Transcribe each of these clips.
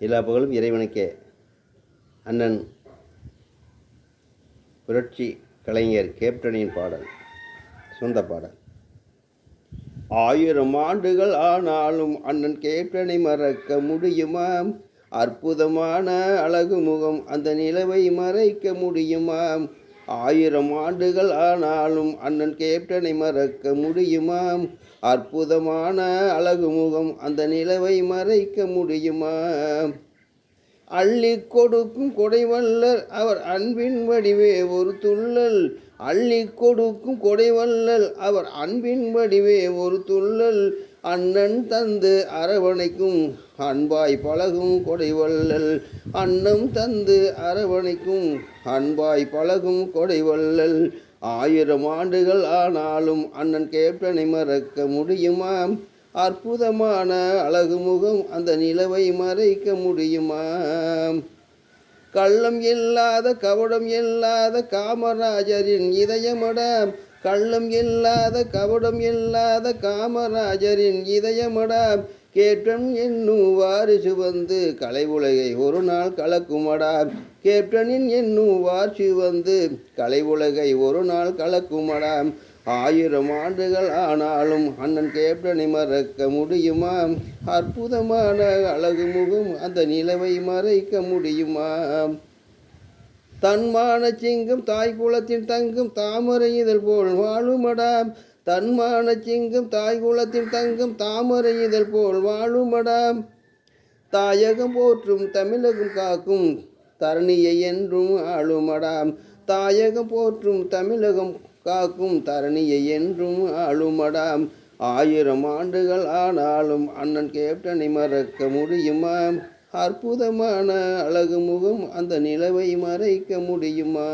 எல்லா புகழும் இறைவனுக்கே. அண்ணன் புரட்சி கலைஞர் கேப்டனின் பாடல் சொந்த பாடல். ஆயிரம் ஆண்டுகள் ஆனாலும் அண்ணன் கேப்டனை மறக்க முடியுமா? அற்புதமான அழகு முகம் அந்த நிலவை மறைக்க முடியுமா? ஆயிரம் ஆண்டுகள் ஆனாலும் அண்ணன் கேப்டனை மறக்க முடியுமா அற்புதமான அழகு முகம் அந்த நிலவை மறைக்க முடியுமா அள்ளி கொடுக்கும் கொடைவல்லர் அவர் அன்பின் வடிவே ஒரு துள்ளல். அள்ளி கொடுக்கும் கொடைவல்லல் அவர் அன்பின் வடிவே ஒரு துள்ளல். அண்ணன் தந்து அரவணைக்கும் அன்பாய் பழகும் கொடைவல்லல் அன்னம் தந்து அரவணைக்கும் அன்பாய் பழகும் கொடைவல்லல் ஆயிரம் ஆண்டுகள் ஆனாலும் அண்ணன் கேப்டனை மறக்க முடியுமா அற்புதமான அழகு முகம் அந்த நிலவை மறைக்க முடியுமா கள்ளம் இல்லாத கவடம் இல்லாத காமராஜரின் இதயமட கள்ளம் இல்லாத கபடம் இல்லாத காமராஜரின் இதயமடாம் கேப்டன் என்னும் வாரிசு வந்து கலை உலகை ஒரு நாள் கலக்குமடா. கேப்டனின் என்னும் வாரிசு வந்து கலை உலகை ஒரு நாள் கலக்குமடா. ஆயிரம் ஆண்டுகள் ஆனாலும் அண்ணன் கேப்டனை மறக்க முடியுமா? அற்புதமான அழகு முகம் அந்த நிலவை மறைக்க முடியுமா? தன்மான சிங்கம் தாய் குலத்தின் தங்கும் தாமரை இதழ் போல் வாழுமடாம் தன்மான சிங்கம் தாய் குலத்தின் தங்கும் தாமரை இதழ் போல் வாழுமடாம் தாயகம் போற்றும் தமிழகம் காக்கும் தரணியை என்றும் ஆளுமடாம் தாயகம் போற்றும் தமிழகம் காக்கும் தரணியை என்றும் ஆளுமடாம் ஆயிரம் ஆண்டுகள் ஆனாலும் அண்ணன் கேப்டனை மறக்க முடியுமா? அற்புதமான அழகு முகம் அந்த நிலவை மறைக்க முடியுமா?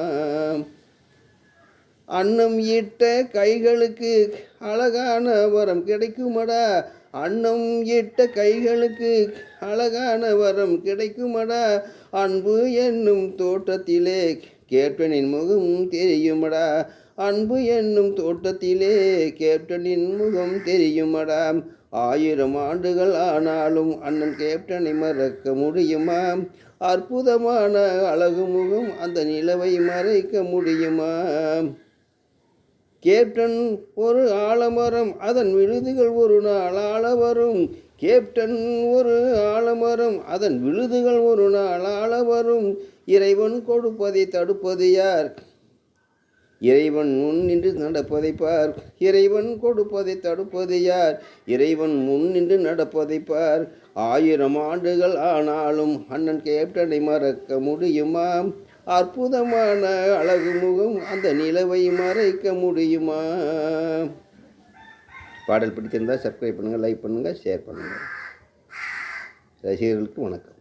அன்னம் ஈட்ட கைகளுக்கு அழகான வரம் கிடைக்குமடா? அன்னம் ஈட்ட கைகளுக்கு அழகான வரம் கிடைக்குமடா? அன்பு என்னும் தோட்டத்திலே கேப்டனின் முகம் தெரியுமடா? அன்பு என்னும் தோட்டத்திலே கேப்டனின் முகம் தெரியுமடா? ஆயிரம் ஆண்டுகள் ஆனாலும் அண்ணன் கேப்டனை மறக்க முடியுமா? அற்புதமான அழகு முகம் அந்த நிலவை மறைக்க முடியுமா? கேப்டன் ஒரு ஆலமரம் அதன் விழுதுகள் ஒரு நாள் ஆள வரும். கேப்டன் ஒரு ஆலமரம் அதன் விழுதுகள் ஒரு நாள் ஆள வரும். இறைவன் கொடுப்பதை தடுப்பது யார்? இறைவன் முன் நின்று நடப்பதை பார். இறைவன் கொடுப்பதை தடுப்பது யார்? இறைவன் முன் நின்று நடப்பதை பார். ஆயிரம் ஆண்டுகள் ஆனாலும் அண்ணன் கேப்டனை மறக்க முடியுமா அற்புதமான அழகு முகம் அந்த நிலவை மறைக்க முடியுமா பாடல் பிடிச்சிருந்தால் சப்ஸ்கிரைப் பண்ணுங்கள் லைக் பண்ணுங்கள் ஷேர் பண்ணுங்கள் ரசிகர்களுக்கு வணக்கம்.